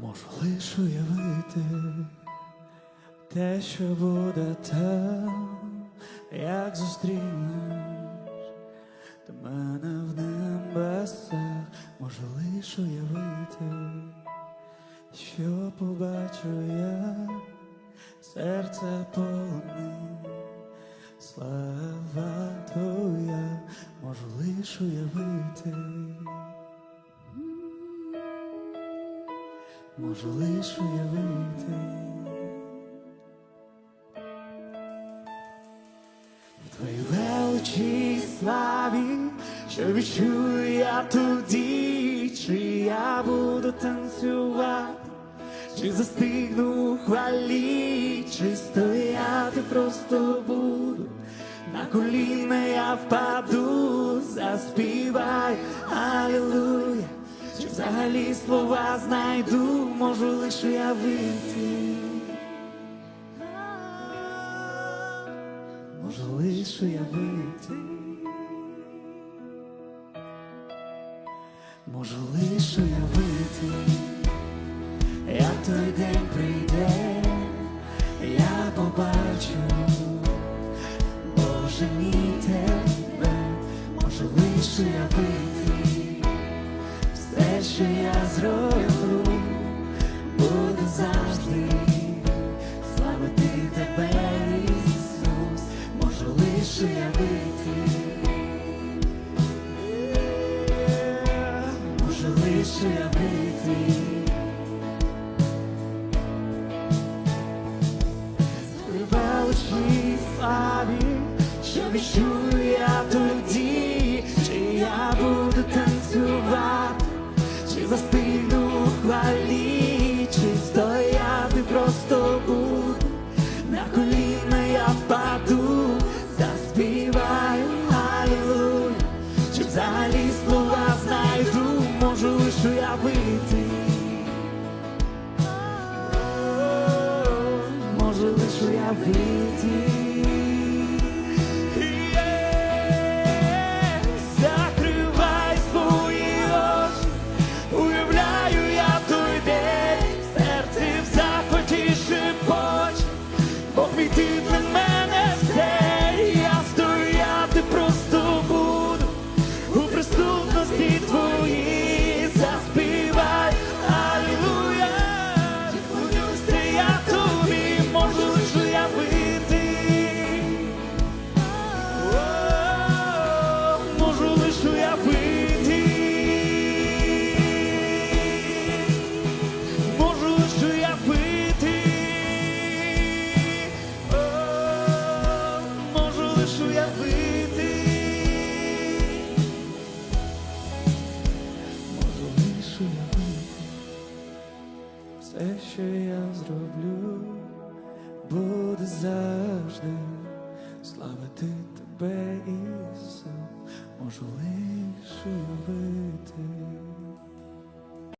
Можу лиш уявити те, що буде там, як зустрінеш ти мене в небесах, можу лиш уявити, що побачу я, серце полонить, слава твоя, можу лиш уявити. Можу лиш уявити в твоїй величі славі, що відчую я тоді, чи я буду танцювати, чи застигну у хвалі, чи стояти просто буду. На коліна я впаду, заспівай, алілуя. Взагалі слова знайду, можу лише уявити. Можу лише уявити. Можу лише уявити, як той день прийде, я побачу, Боже мій тебе, можу лише уявити. Я зроблю, буде завжди. Славити тебе, Ісус, лише уявити, можу лише уявити. Величі славі, що відчую лиш Все, що я зроблю, буде завжди славити тебе, Ісус, можу лише уявити.